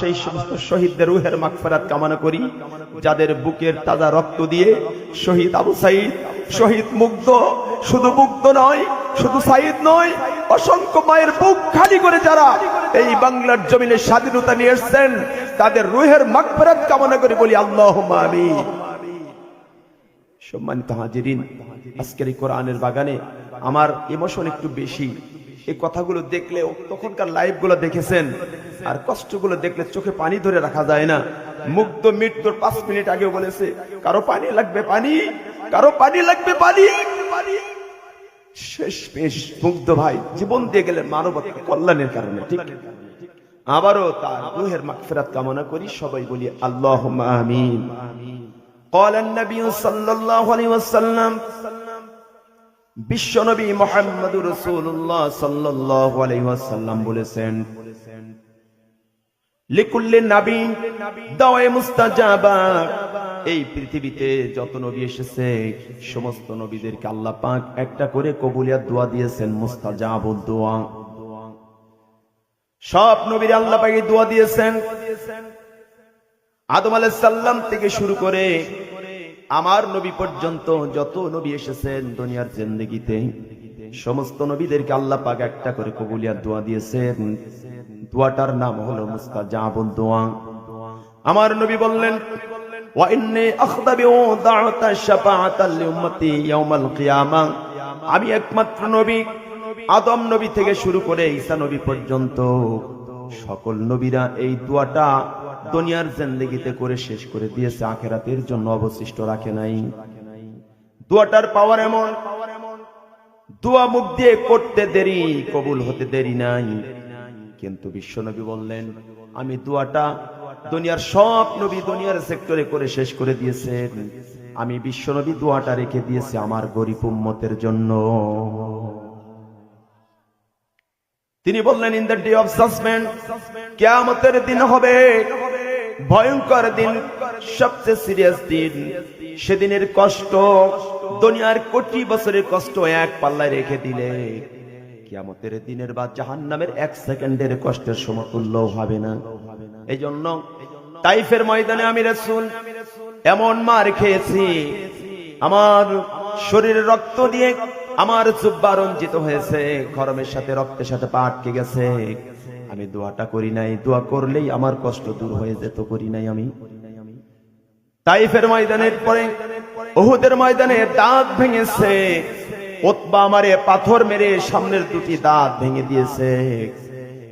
সেই সমস্ত শহীদদের রুহের মাগফিরাত কামনা করি, যাদের বুকের তাজা রক্ত দিয়ে শহীদ আবু সাইদ, শহীদ মুগ্ধ, শুধু মুগ্ধ নয়, শুধু সাইদ নয়, অসংখ্য মায়ের বুক খালি করে যারা এই বাংলার জমিনে স্বাধীনতা নিয়ে এসছেন, তাদের রুহের মাগফিরাত কামনা করি বলি আল্লাহ আমিন। সম্মানিত হাজিরিন, আজকের এই কোরআনের বাগানে আমার ইমোশন একটু বেশি। এই কথাগুলো দেখলে তখনকার লাইভ গুলো দেখেছেন আর কষ্টগুলো দেখলে চোখে পানি ধরে রাখা যায় না মুগ্ধ মৃত্যুর পাঁচ মিনিট আগে বলেছে কারো পানি লাগবে পানি কারো পানি লাগবে পানি পানি শেষ বেশ মুগ্ধ ভাই জীবন দিয়ে গেলেন মানবতার কল্যাণের কারণে ঠিক আবারও তার রুহের মাগফিরাত কামনা করি সবাই বলি আল্লাহ আমিন قال النبي صلى الله عليه وسلم বিশ্বনবী মোহাম্মদ রসুল্লাহ সাল্লাল্লাহু আলাইহি ওয়াসাল্লাম বলেছেন মুস্তাজাবা। এই পৃথিবীতে যত নবী এসেছে, সমস্ত নবীদেরকে আল্লাহ পাক একটা করে কবুলিয়াত দোয়া দিয়েছেন মুস্তাজাবুদ দোয়া। সব নবীর আল্লাহ পাক দোয়া দিয়েছেন। আদম আলাইহিস সাল্লাম থেকে শুরু করে আমার নবী পর্যন্ত যত নবী এসেছেন দুনিয়ার জিন্দগিতে, সমস্ত নবীদেরকে আল্লাহ পাক একটা করে কবুলিয়ার দোয়া দিয়েছেন। দোয়াটার নাম হলো মুস্তাজাবুদ দোয়া। আমার নবী বললেন আমি একমাত্র নবী, আদম নবী থেকে শুরু করে ঈসা নবী পর্যন্ত, সকল নবীরা এই দোয়াটা দুনিয়ার জিন্দগিতে করে শেষ করে দিয়েছে, আখেরাতের জন্য অবশিষ্ট রাখে নাই। দোয়াটার পাওয়ার এমন। দোয়া মুখ দিয়ে করতে দেরি, কবুল হতে দেরি নাই। কিন্তু বিশ্বনবী বললেন, আমি দোয়াটা দুনিয়ার সব নবী দুনিয়ার সেক্টরে করে শেষ করে দিয়েছেন। আমি বিশ্বনবী দোয়াটা রেখে দিয়েছি আমার গরিব উম্মতের জন্য। তিনি বললেন in the day of suspend কেয়ামতের দিন হবে। ভয়ঙ্কর দিন, সবচেয়ে সিরিয়াস দিন। সেদিনের কষ্ট দুনিয়ার কোটি বছরের কষ্ট এক পাল্লায় রেখে দিলে। কিয়ামতের দিনের বা জাহান নামের এক সেকেন্ডের কষ্টের সমতুল্য হবে না। এই জন্য তাইফের ময়দানে আমি রাসূল এমন মার খেয়েছি, আমার শরীরে রক্ত দিয়ে আমার জুব্বা রঞ্জিত হয়েছে, গরমের সাথে রক্তের সাথে পা আটকে গেছে। আমি দোয়াটা করি নাই, দোয়া করলেই আমার কষ্ট দূর হয়ে যেত, করি নাই আমি। তাইফের ময়দানের পরে ওহুদের ময়দানে দাঁত ভেঙেছে পাথর মেরে সামনের দুটি দাঁত ভেঙে দিয়েছে।